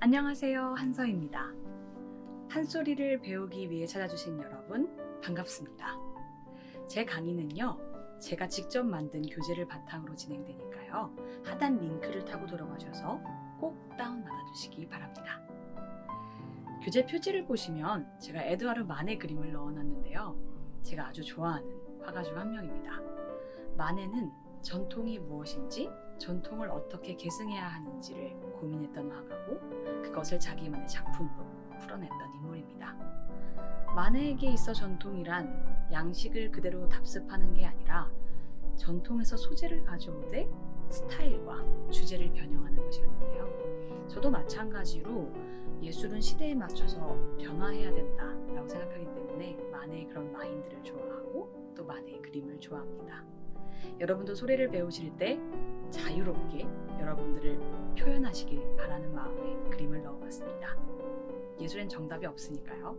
안녕하세요. 한서입니다. 한소리를 배우기 위해 찾아주신 여러분, 반갑습니다. 제 강의는요, 제가 직접 만든 교재를 바탕으로 진행되니까요, 하단 링크를 타고 들어가셔서 꼭 다운받아 주시기 바랍니다. 교재 표지를 보시면 제가 에드와르 만의 그림을 넣어놨는데요. 제가 아주 좋아하는 화가 중 한 명입니다. 만에는 전통이 무엇인지, 전통을 어떻게 계승해야 하는지를 고민했던 화가고, 그것을 자기만의 작품으로 풀어냈던 인물입니다. 만해에게 있어 전통이란 양식을 그대로 답습하는 게 아니라 전통에서 소재를 가져오되 스타일과 주제를 변형하는 것이었는데요. 저도 마찬가지로 예술은 시대에 맞춰서 변화해야 된다라고 생각하기 때문에 만해의 그런 마인드를 좋아하고 또 만해의 그림을 좋아합니다. 여러분도 소리를 배우실 때 자유롭게 여러분들을 표현하시길 바라는 마음에 그림을 넣어봤습니다. 예술엔 정답이 없으니까요.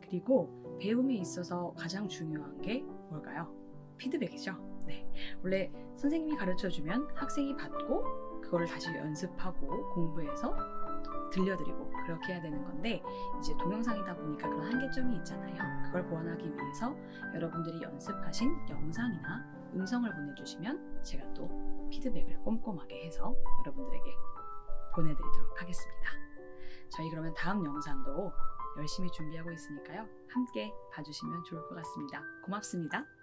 그리고 배움에 있어서 가장 중요한 게 뭘까요? 피드백이죠. 네. 원래 선생님이 가르쳐 주면 학생이 받고 그거를 다시 연습하고 공부해서 들려드리고 그렇게 해야 되는 건데 이제 동영상이다 보니까 그런 한계점이 있잖아요. 그걸 보완하기 위해서 여러분들이 연습하신 영상이나 음성을 보내주시면 제가 또 피드백을 꼼꼼하게 해서 여러분들에게 보내드리도록 하겠습니다. 저희 그러면 다음 영상도 열심히 준비하고 있으니까요. 함께 봐주시면 좋을 것 같습니다. 고맙습니다.